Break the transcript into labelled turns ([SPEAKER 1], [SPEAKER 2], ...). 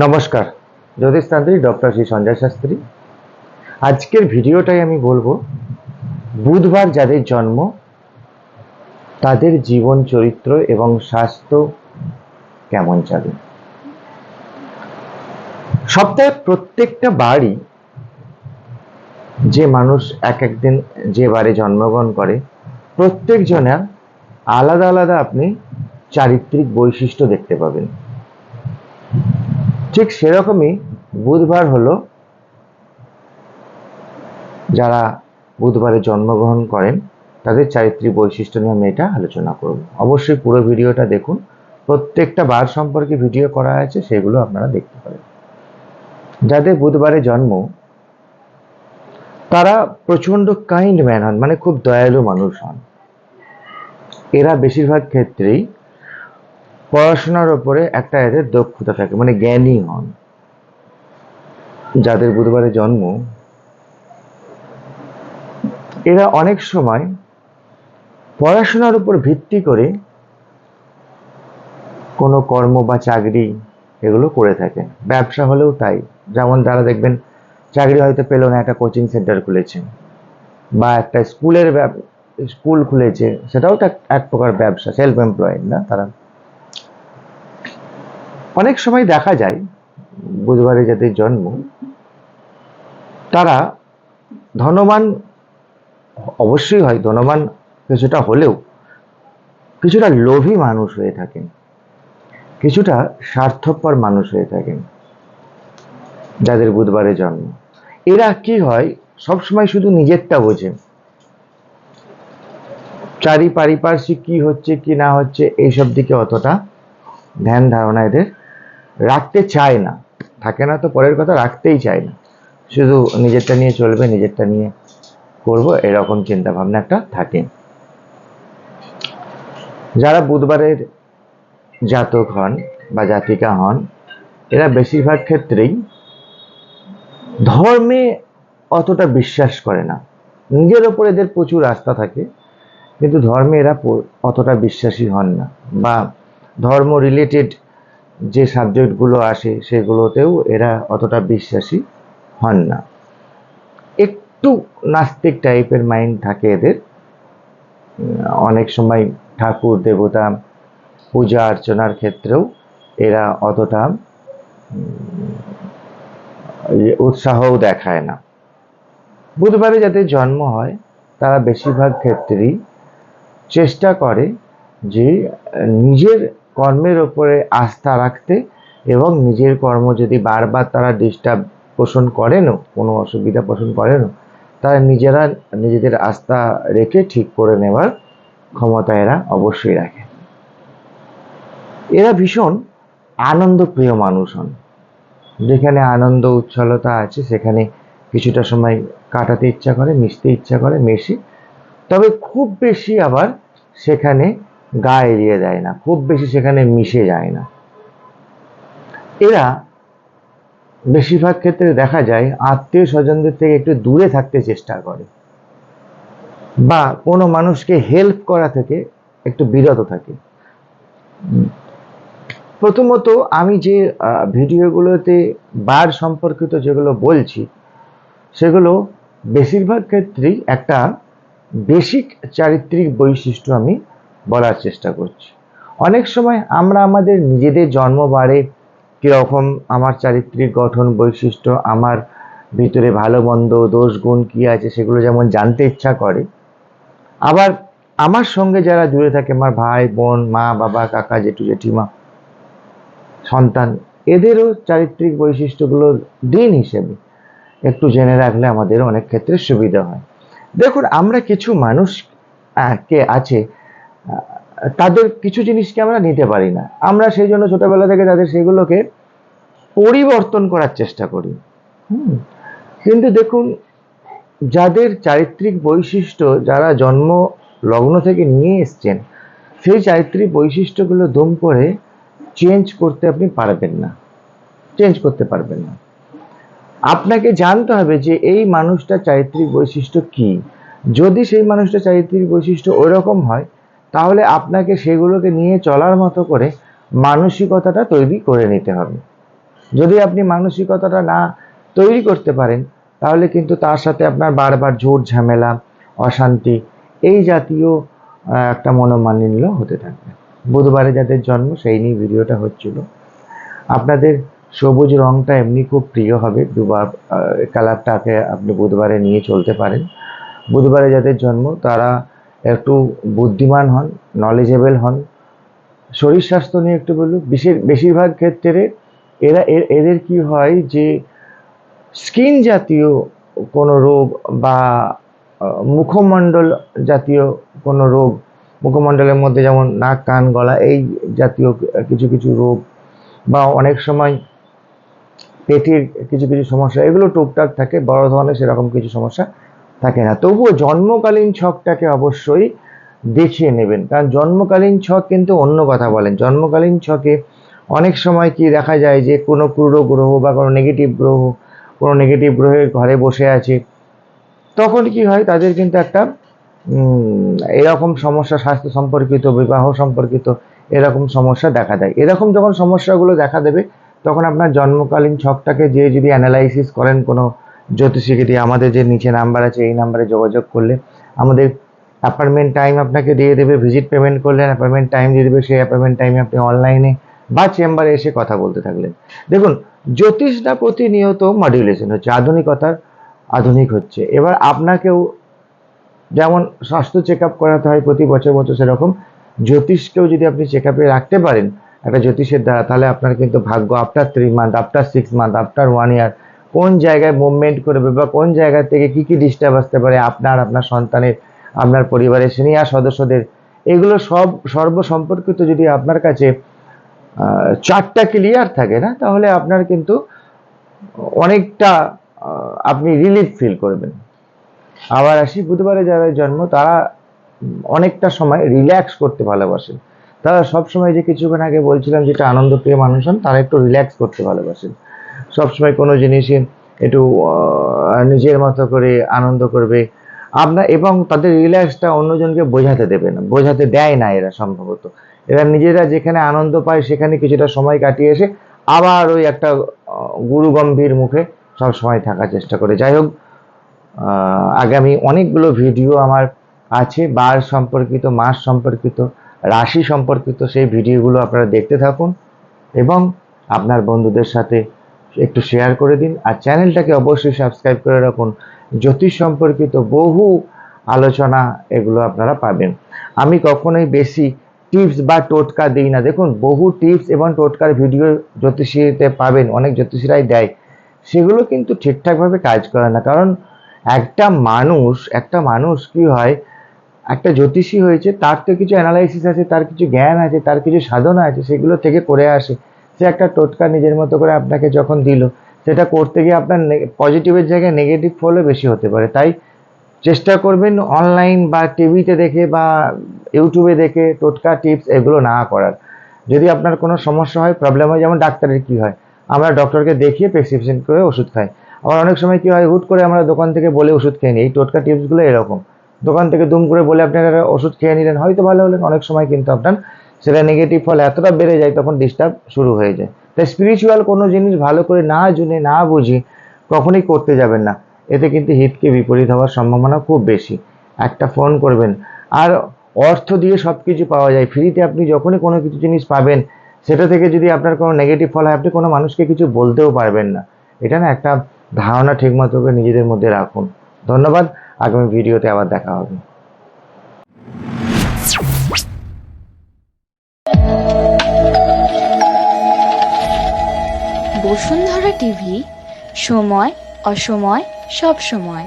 [SPEAKER 1] নমস্কার জ্যোতিষতান্ত্রিক ডক্টর শ্রী সঞ্জয় শাস্ত্রী। আজকের ভিডিওটাই আমি বলব, বুধবার যাদের জন্ম, তাদের জীবন চরিত্র এবং স্বাস্থ্য কেমন যাবে। সপ্তাহে প্রত্যেকটা বারই যে মানুষ এক একদিন যে বারে জন্মগ্রহণ করে, প্রত্যেকজনের আলাদা আলাদা আপনি চারিত্রিক বৈশিষ্ট্য দেখতে পাবেন। ঠিক সেরকমই বুধবার হলো যারা বুধবারে জন্মগ্রহণ করেন, তাদের চারিত্রিক বৈশিষ্ট্য নিয়ে আমি এটা আলোচনা করব। অবশ্যই পুরো ভিডিওটা দেখুন। প্রত্যেকটা বার সম্পর্কে ভিডিও করা আছে, সেগুলো আপনারা দেখতে পারেন। যাদের বুধবারে জন্ম, তারা প্রচণ্ড কাইন্ড ম্যান হন মানে খুব দয়ালু মানুষ হন। এরা বেশিরভাগ ক্ষেত্রেই পড়াশোনার ওপরে একটা এদের দক্ষতা থাকে মানে জ্ঞানী হন। যাদের বুধবারে জন্ম, এরা অনেক সময় পড়াশোনার উপর ভিত্তি করে কোনো কর্ম বা চাকরি এগুলো করে থাকে ব্যবসা হলেও তাই। যেমন যারা দেখবেন, চাকরি হয়তো পেল না, একটা কোচিং সেন্টার খুলেছে বা একটা স্কুলের স্কুল খুলেছে, সেটাও তো এক প্রকার ব্যবসা সেলফ এমপ্লয়েড না তারা? অনেক সময় দেখা যায়, বুধবারে যাদের জন্ম, তারা ধনবান, অবশ্যই হয়, ধনবান কিছুটা হলেও কিছুটা লোভী মানুষ হয়ে থাকেন, কিছুটা স্বার্থপর মানুষ হয়ে থাকেন যাদের বুধবারে জন্ম। এরা কি হয় সবসময় শুধু নিজেরটা বোঝে। চারি পারিপার্শ্বিক কি হচ্ছে, কি না হচ্ছে, এইসব দিকে অতটা ধ্যান ধারণা এদের রাখতে চায় না। থাকে না তো পরের কথা, রাখতেই চায় না। শুধু নিজেরটা নিয়ে চলবে, নিজেরটা নিয়ে করব, এরকম চিন্তা ভাবনা একটা থাকে। যারা বুধবারের জাতক হন বা জাতিকা হন, এরা বেশিরভাগ ক্ষেত্রেই ধর্মে অতটা বিশ্বাস করে না। নিজের ওপর এদের প্রচুর আস্থা থাকে, কিন্তু ধর্মে এরা অতটা বিশ্বাসী হন না। বা ধর্ম রিলেটেড যে সাবজেক্টগুলো আসে সেগুলোতেও এরা অতটা বিশ্বাসী হন না। একটু নাস্তিক টাইপের মাইন্ড থাকে এদের। অনেক সময় ঠাকুর, দেবতা, পূজা অর্চনার ক্ষেত্রেও এরা অতটা উৎসাহও দেখায় না। বুধবারে যাদের জন্ম হয়, তারা বেশিরভাগ ক্ষেত্রেই চেষ্টা করে যে নিজের কর্মের ওপরে আস্থা রাখতে এবং নিজের কর্ম যদি বারবার তারা ডিস্টার্ব পোষণ করেনও, কোনো অসুবিধা পোষণ করেনও, তারা নিজেরা নিজেদের আস্থা রেখে ঠিক করে নেওয়ার ক্ষমতা এরা অবশ্যই রাখে। এরা ভীষণ আনন্দপ্রিয় মানুষ হন। যেখানে আনন্দ, উচ্ছলতা আছে, সেখানে কিছুটা সময় কাটাতে ইচ্ছা করে, মিশতে ইচ্ছা করে, মেশে। তবে খুব বেশি আবার সেখানে গা এড়িয়ে দেয় না, খুব বেশি সেখানে মিশে যায় না। এরা বেশিরভাগ ক্ষেত্রে দেখা যায় আত্মীয় স্বজনদের থেকে একটু দূরে থাকতে চেষ্টা করে বা কোনো মানুষকে হেল্প করা থেকে একটু বিরত থাকে। প্রথমত আমি যে ভিডিওগুলোতে বার সম্পর্কিত যেগুলো বলছি, সেগুলো বেশিরভাগ ক্ষেত্রেই একটা বেসিক চারিত্রিক বৈশিষ্ট্য আমি বলার চেষ্টা করছি। অনেক সময় আমরা আমাদের নিজেদের জন্মবারে কীরকম আমার চারিত্রিক গঠন বৈশিষ্ট্য, আমার ভিতরে ভালো, মন্দ, দোষ, গুণ কী আছে সেগুলো যেমন জানতে ইচ্ছা করে। আবার আমার সঙ্গে যারা জুড়ে থাকে, আমার ভাই, বোন, মা, বাবা, কাকা, জেঠু, জেঠিমা, সন্তান, এদেরও চারিত্রিক বৈশিষ্ট্যগুলো দিন হিসেবে একটু জেনে রাখলে আমাদের অনেক ক্ষেত্রে সুবিধা হয়। দেখুন, আমরা কিছু মানুষ কে আছে তাদের কিছু জিনিসকে আমরা নিতে পারি না। আমরা সেই জন্য ছোটবেলা থেকে তাদের সেগুলোকে পরিবর্তন করার চেষ্টা করি। কিন্তু দেখুন, যাদের চারিত্রিক বৈশিষ্ট্য যারা জন্ম, লগ্ন থেকে নিয়ে এসছেন, সেই চারিত্রিক বৈশিষ্ট্যগুলো দম করে চেঞ্জ করতে আপনি পারবেন না। চেঞ্জ করতে পারবেন না। আপনাকে জানতে হবে যে এই মানুষটার চারিত্রিক বৈশিষ্ট্য কি। যদি সেই মানুষটার চারিত্রিক বৈশিষ্ট্য ওই রকম হয় তাহলে আপনাকে সেগুলোকে নিয়ে চলার মতো করে মানসিকতাটা তৈরি করে নিতে হবে। যদি আপনি মানসিকতাটা না তৈরি করতে পারেন, তাহলে কিন্তু তার সাথে আপনার বারবার ঝুট ঝামেলা, অশান্তি, এই জাতীয় একটা মনোমালিন্য হতে থাকবে। বুধবারে যাদের জন্ম, সেই নিয়ে ভিডিওটা হচ্ছিল। আপনাদের সবুজ রংটা এমনি খুব প্রিয় হবে। দুবার কালারটাকে আপনি বুধবারে নিয়ে চলতে পারেন। বুধবারে যাদের জন্ম, তারা একটু বুদ্ধিমান হন নলেজেবল হন। শরীর স্বাস্থ্য নিয়ে একটু বলুন বেশির বেশিরভাগ ক্ষেত্রে এরা এদের কি হয় যে স্কিন জাতীয় কোনো রোগ বা মুখমণ্ডল জাতীয় কোনো রোগ, মুখমণ্ডলের মধ্যে যেমন নাক, কান, গলা, এই জাতীয় কিছু কিছু রোগ বা অনেক সময় পেটের কিছু কিছু সমস্যা, এগুলো টুকটাক থাকে, বড় ধরনের সেরকম কিছু সমস্যা থাকে না। তবুও জন্মকালীন ছকটাকে অবশ্যই দেখিয়ে নেবেন। কারণ জন্মকালীন ছক কিন্তু অন্য কথা বলেন। জন্মকালীন ছকে অনেক সময় কি দেখা যায় যে কোনো ক্রুড় গ্রহ বা কোনো নেগেটিভ গ্রহ, কোনো নেগেটিভ গ্রহের ঘরে বসে আছে, তখন কি হয় তাদের কিন্তু একটা এরকম সমস্যা, স্বাস্থ্য সম্পর্কিত, বিবাহ সম্পর্কিত এরকম সমস্যা দেখা দেয়। এরকম যখন সমস্যাগুলো দেখা দেবে, তখন আপনার জন্মকালীন ছকটাকে যে যদি অ্যানালাইসিস করেন কোনো জ্যোতিষীকে দিয়ে আমাদের যে নিচে নাম্বার আছে, এই নাম্বারে যোগাযোগ করলে আমাদের অ্যাপয়েন্টমেন্ট টাইম আপনাকে দিয়ে দেবে ভিজিট পেমেন্ট করলেন অ্যাপয়েন্টমেন্ট টাইম দিয়ে দেবে, সেই অ্যাপয়েন্টমেন্ট টাইমে আপনি অনলাইনে বা চেম্বারে এসে কথা বলতে থাকলেন। দেখুন জ্যোতিষটা প্রতিনিয়ত মডিউলেশন হচ্ছে, আধুনিকতার আধুনিক হচ্ছে। এবার আপনাকেও যেমন স্বাস্থ্য চেক আপ করাতে হয় প্রতি বছর বছর সেরকম, জ্যোতিষকেও যদি আপনি চেক আপে রাখতে পারেন, একটা জ্যোতিষের দ্বারা, তাহলে আপনার কিন্তু ভাগ্য after three month after six month after one year কোন জায়গায় মুভমেন্ট করবে বা কোন জায়গা থেকে কি কি ডিস্টার্ব আসতে পারে আপনার আপনার সন্তানের, আপনার পরিবারের সিনিয়র সদস্যদের, এগুলো সব সর্ব সম্পর্কিত যদি আপনার কাছে চারটা ক্লিয়ার থাকে না, তাহলে আপনার কিন্তু অনেকটা আপনি রিলিফ ফিল করবেন। আবার আসি, বুধবারে যারা জন্ম, তারা অনেকটা সময় রিল্যাক্স করতে ভালোবাসেন। তারা সবসময় যে কিছুক্ষণ আগে বলছিলাম, যেটা আনন্দপ্রিয় মানুষ হন, তারা একটু রিল্যাক্স করতে ভালোবাসেন। সবসময় কোনো জিনিসই একটু নিজের মতো করে আনন্দ করবে। আপনার এবং তাদের রিল্যাক্সটা অন্যজনকে বোঝাতে দেবে না বোঝাতে দেয় না এরা সম্ভবত। এরা নিজেরা যেখানে আনন্দ পায় সেখানে কিছুটা সময় কাটিয়ে এসে আবার ওই একটা আহ, গুরু গম্ভীর মুখে সব সময় থাকার চেষ্টা করে। যাই হোক আগামী অনেকগুলো ভিডিও আমার আছে বার সম্পর্কিত মাস সম্পর্কিত রাশি সম্পর্কিত সেই ভিডিওগুলো আপনারা দেখতে থাকুন এবং আপনার বন্ধুদের সাথে একটু শেয়ার করে দিন। আর চ্যানেলটাকে অবশ্যই সাবস্ক্রাইব করে রাখুন। জ্যোতিষ সম্পর্কিত বহু আলোচনা এগুলো আপনারা পাবেন। আমি কখনোই বেশি টিপস বা টোটকা দিই না। দেখুন, বহু টিপস এবং টোটকার ভিডিও জ্যোতিষীতে পাবেন, অনেক জ্যোতিষীরাই দেয়। সেগুলো কিন্তু ঠিকঠাকভাবে কাজ করে না। কারণ একটা মানুষ একটা মানুষ কি হয়, একটা জ্যোতিষী হয়েছে, তার তো কিছু অ্যানালাইসিস আছে, তার কিছু জ্ঞান আছে, তার কিছু সাধনা আছে, সেগুলো থেকে করে আসে। সে একটা টোটকা নিজের মতো করে আপনাকে যখন দিল, সেটা করতে গিয়ে আপনার পজিটিভের জায়গায় নেগেটিভ ফলও বেশি হতে পারে। তাই চেষ্টা করবেন অনলাইন বা টিভিতে দেখে বা ইউটিউবে দেখে টোটকা টিপস এগুলো না করার। যদি আপনার কোনো সমস্যা হয় প্রবলেম হয়, যেমন ডাক্তারের কি হয়, আমরা ডক্টরকে দেখিয়ে প্রেসক্রিপশন করে ওষুধ খাই। আবার অনেক সময় কি হয়, হুট করে আমরা দোকান থেকে বলে ওষুধ খেয়ে নিই। এই টোটকা টিপসগুলো এরকম। দোকান থেকে দুম করে বলে আপনারা ওষুধ খেয়ে নিলেন, হয়তো ভালো হলেন, অনেক সময় কিন্তু আপনার সেটা নেগেটিভ ফল এতটা বেড়ে যায় তখন ডিস্টার্ব শুরু হয়ে যায়। তাই স্পিরিচুয়াল কোনো জিনিস ভালো করে না জুনে, না বুঝি কখনোই করতে যাবেন না। এতে কিন্তু হিতকে বিপরীত হওয়ার সম্ভাবনা খুব বেশি। একটা ফোন করবেন। আর অর্থ দিয়ে সব কিছু পাওয়া যায়। ফ্রিতে আপনি যখনই কোনো কিছু জিনিস পাবেন, সেটা থেকে যদি আপনার কোনো নেগেটিভ ফল হয়, আপনি কোনো মানুষকে কিছু বলতেও পারবেন না। এটা না একটা ধারণা ঠিকমতো নিজেদের মধ্যে রাখুন। ধন্যবাদ। আগামী ভিডিওতে আবার দেখা হবে।
[SPEAKER 2] বসুন্ধরা টিভি সময় অসময় সব সময়